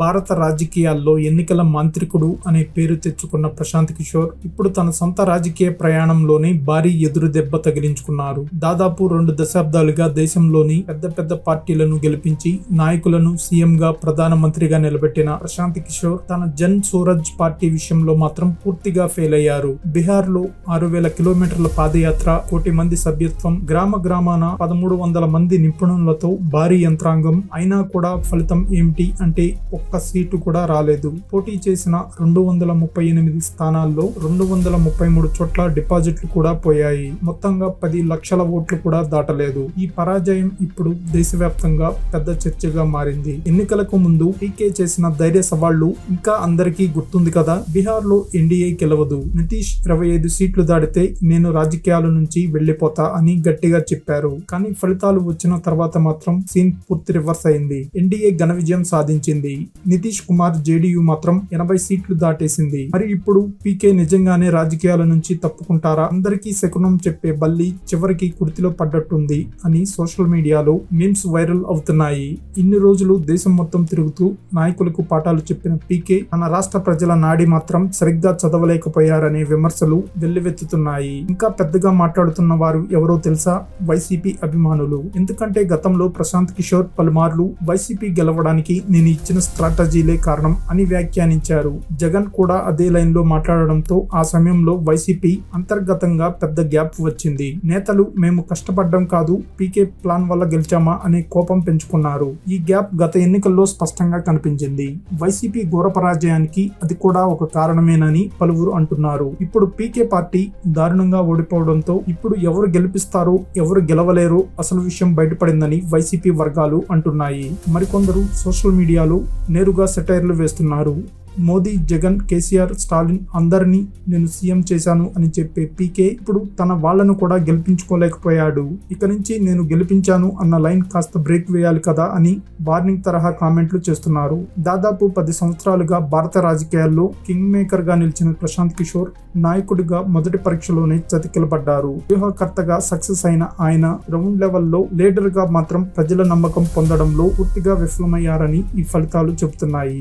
భారత రాజకీయాల్లో ఎన్నికల మాంత్రికుడు అనే పేరు తెచ్చుకున్న ప్రశాంత్ కిషోర్ ఇప్పుడు తన సొంత రాజకీయ ప్రయాణంలోనే భారీ ఎదురు దెబ్బ తగిలించుకున్నారు. దాదాపు రెండు దశాబ్దాలుగా దేశంలోని పెద్ద పెద్ద పార్టీలను గెలిపించి నాయకులను సీఎంగా ప్రధానమంత్రిగా నిలబెట్టిన ప్రశాంత్ కిషోర్ తన జన్ సూరజ్ పార్టీ విషయంలో మాత్రం పూర్తిగా ఫెయిల్ అయ్యారు. బీహార్లో ఆరు వేల కిలోమీటర్ల పాదయాత్ర కోటి మంది సభ్యత్వం గ్రామ గ్రామాన పదమూడు వందల మంది నిపుణులతో భారీ యంత్రాంగం అయినా కూడా ఫలితం ఏమిటి అంటే ఒక్క సీటు కూడా రాలేదు. పోటీ చేసిన రెండు వందల ముప్పై ఎనిమిది స్థానాల్లో రెండు వందల ముప్పై మూడు చోట్ల డిపాజిట్లు కూడా పోయాయి. మొత్తంగా పది లక్షల ఓట్లు కూడా దాటలేదు. ఈ పరాజయం ఇప్పుడు దేశవ్యాప్తంగా పెద్ద చర్చగా మారింది. ఎన్నికలకు ముందు పీకే చేసిన ధైర్య సవాళ్ళు ఇంకా అందరికీ గుర్తుంది కదా? బీహార్లో ఎన్డీఏ గెలవదు. నితీష్ ఇరవై ఐదు సీట్లు దాటితే నేను రాజకీయాల నుంచి వెళ్ళిపోతా అని గట్టిగా చెప్పారు. కానీ ఫలితాలు వచ్చిన తర్వాత మాత్రం సీన్ పూర్తి రివర్స్ అయింది. ఎన్డీఏ ఘన విజయం సాధించింది. నితీష్ కుమార్ జేడీయూ మాత్రం ఎనభై సీట్లు దాటేసింది. మరి ఇప్పుడు పీకే నిజంగానే రాజకీయాల నుంచి తప్పుకుంటారా? అందరికీ శకునం చెప్పే బల్లి చివరికి కుర్తిలో పడ్డట్టుంది అని సోషల్ మీడియాలో మీమ్స్ వైరల్ అవుతున్నాయి. ఇన్ని రోజులు దేశం మొత్తం తిరుగుతూ నాయకులకు పాఠాలు చెప్పిన పీకే మన రాష్ట్ర ప్రజల నాడి మాత్రం సరిగ్గా చదవలేకపోయారనే విమర్శలు వెల్లువెత్తుతున్నాయి. ఇంకా పెద్దగా మాట్లాడుతున్న వారు ఎవరో తెలుసా? వైసీపీ అభిమానులు. ఎందుకంటే గతంలో ప్రశాంత్ కిషోర్ పలుమార్లు వైసీపీ గెలవడానికి నేను ఇచ్చిన స్ట్రాటజీలే కారణం అని వ్యాఖ్యానించారు. జగన్ కూడా అదే లైన్లో మాట్లాడడంతో ఆ సమయంలో వైసీపీ అంతర్గతంగా పెద్ద గ్యాప్ వచ్చింది. నేతలు మేము కష్టపడ్డం కాదు పీకే ప్లాన్ వల్ల గెలిచామా అనే కోపం పెంచుకున్నారు. ఈ గ్యాప్ గత ఎన్నికల్లో స్పష్టంగా కనిపించింది. వైసీపీ ఘోర పరాజయానికి అది కూడా ఒక కారణమేనని పలువురు అంటున్నారు. ఇప్పుడు పీకే పార్టీ దారుణంగా ఓడిపోవడంతో ఇప్పుడు ఎవరు గెలిపిస్తారో ఎవరు గెలవలేరో అసలు విషయం బయటపడిందని వైసీపీ వర్గాలు అంటున్నాయి. మరికొందరు సోషల్ మీడియాలో నేరుగా సెటైర్లు వేస్తున్నారు. మోదీ జగన్ కేసీఆర్ స్టాలిన్ అందరినీ నేను సీఎం చేశాను అని చెప్పే పీకే ఇప్పుడు తన వాళ్ళను కూడా గెలిపించుకోలేకపోయాడు. ఇక నుంచి నేను గెలిపించాను అన్న లైన్ కాస్త బ్రేక్ వేయాలి కదా అని వార్నింగ్ తరహా కామెంట్లు చేస్తున్నారు. దాదాపు పది సంవత్సరాలుగా భారత రాజకీయాల్లో కింగ్ మేకర్గా నిలిచిన ప్రశాంత్ కిషోర్ నాయకుడిగా మొదటి పరీక్షలోనే చతికిలబడ్డారు. వ్యూహకర్తగా సక్సెస్ అయిన ఆయన గ్రౌండ్ లెవెల్లో లీడర్గా మాత్రం ప్రజల నమ్మకం పొందడంలో పూర్తిగా విఫలమయ్యారని ఈ ఫలితాలు చెబుతున్నాయి.